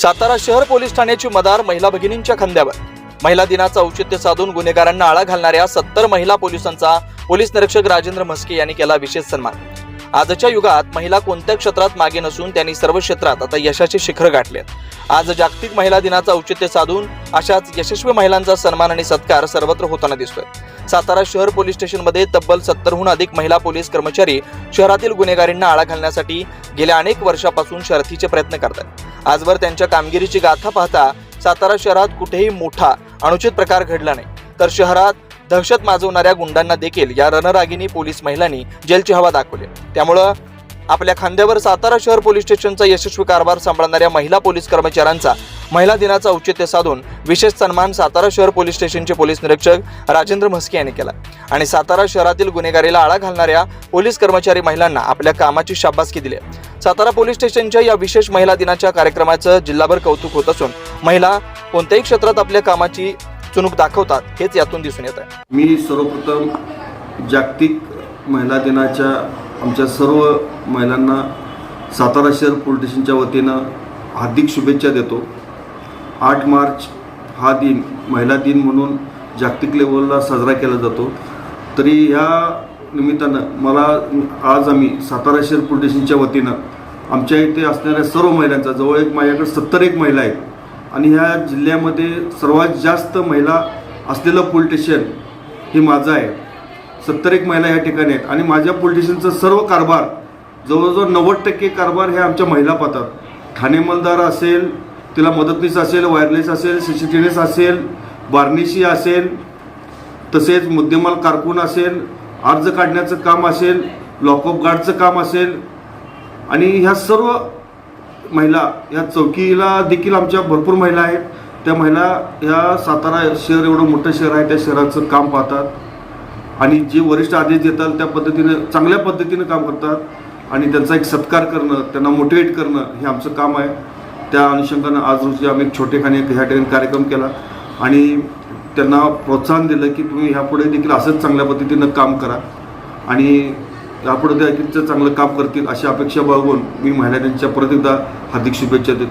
सातारा शहर पोलीस ठाण्याची मदार महिला भगिनींच्या खांद्यावर. महिला दिनाचं औचित्य साधून गुन्हेगारांना आळा घालणाऱ्या सत्तर महिला पोलिसांचा पोलीस निरीक्षक राजेंद्र म्हस्के यांनी केला विशेष सन्मान. आजच्या युगात महिला कोणत्या क्षेत्रात मागे नसून त्यांनी सर्व क्षेत्रात आता यशाचे शिखर गाठले आज जागतिक महिला दिनाचं औचित्य साधून अशाच यशस्वी महिलांचा सन्मान आणि सत्कार सर्वत्र होताना दिसतोय. सातारा शहर पोलीस स्टेशनमध्ये तब्बल सत्तरहून अधिक महिला पोलीस कर्मचारी शहरातील गुन्हेगारींना आळा घालण्यासाठी गेल्या अनेक वर्षापासून शर्थीचे प्रयत्न करतात. आजवर त्यांच्या कामगिरीची गाथा पाहता सातारा शहरात कुठेही मोठा अनुचित प्रकार घडला नाही. तर शहरात दहशत माजवणाऱ्या गुंडांना देखील या रणरागिनी पोलीस महिलांनी जेलची हवा दाखवली. त्यामुळं आपल्या खांद्यावर सातारा शहर पोलीस स्टेशनचा यशस्वी कारभार सांभाळणाऱ्या महिला पोलीस कर्मचाऱ्यांचा महिला दिनाचं औचित्य साधून विशेष सन्मान सातारा शहर पोलीस स्टेशनचे पोलीस निरीक्षक राजेंद्र म्हस्के यांनी केला. आणि सातारा शहरातील गुन्हेगारीला आळा घालणाऱ्या पोलीस कर्मचारी महिलांना आपल्या कामाची शाबासकी दिली सातारा पोलीस स्टेशनच्या या विशेष महिला दिनाच्या कार्यक्रमाचं जिल्हाभर कौतुक होत असून महिला कोणत्याही क्षेत्रात आपल्या कामाची चुणूक दाखवतात हेच यातून दिसून येत आहे. मी सर्वप्रथम जागतिक महिला दिनाच्या आमच्या सर्व महिलांना सातारा शहर पोलीस स्टेशनच्या वतीनं हार्दिक शुभेच्छा देतो. आठ मार्च हा दिन महिला दिन म्हणून जागतिक लेवलला साजरा केला जातो. तरी ह्या निमित्तानं मला आज आम्ही सातारा शहर पोलीस वतीनं आमच्या इथे असणाऱ्या सर्व महिलांचा जवळ एक माझ्याकडे सत्तर एक महिला आहेत. आणि ह्या जिल्ह्यामध्ये सर्वात जास्त महिला असलेलं पोलिटेशन हे माझं आहे. सत्तर एक महिला या ठिकाणी आहेत. आणि माझ्या पोलिटेशनचा सर्व कारभार जवळजवळ नव्वद टक्के कारभार हे आमच्या महिला पाहतात. ठाणे मलदार असेल तिला मदतनीस असेल वायरलेस असेल सी सी टी एस असेल बार्निशी असेल तसेच मुद्देमाल कारकून असेल अर्ज काढण्याचं काम असेल लॉकअप गार्डचं काम असेल आणि ह्या सर्व महिला या चौकीला देखील आमच्या भरपूर महिला आहेत. त्या महिला ह्या सातारा शहर एवढं मोठं शहर आहे त्या शहराचं काम पाहतात. आणि जे वरिष्ठ आदेश देतात त्या पद्धतीनं चांगल्या पद्धतीनं काम करतात. आणि त्यांचा एक सत्कार करणं त्यांना मोटिवेट करणं हे आमचं काम आहे. त्या अनुषंगानं आज रोजी आम्ही एक छोटेखानी एक ह्या ठिकाणी कार्यक्रम केला आणि त्यांना प्रोत्साहन दिलं की तुम्ही ह्यापुढे देखील असंच चांगल्या पद्धतीनं काम करा आणि ह्यापुढे देखील ते चांगलं काम करतील अशी अपेक्षा बाळगून मी महिला त्यांच्या परत एकदा हार्दिक शुभेच्छा देतो.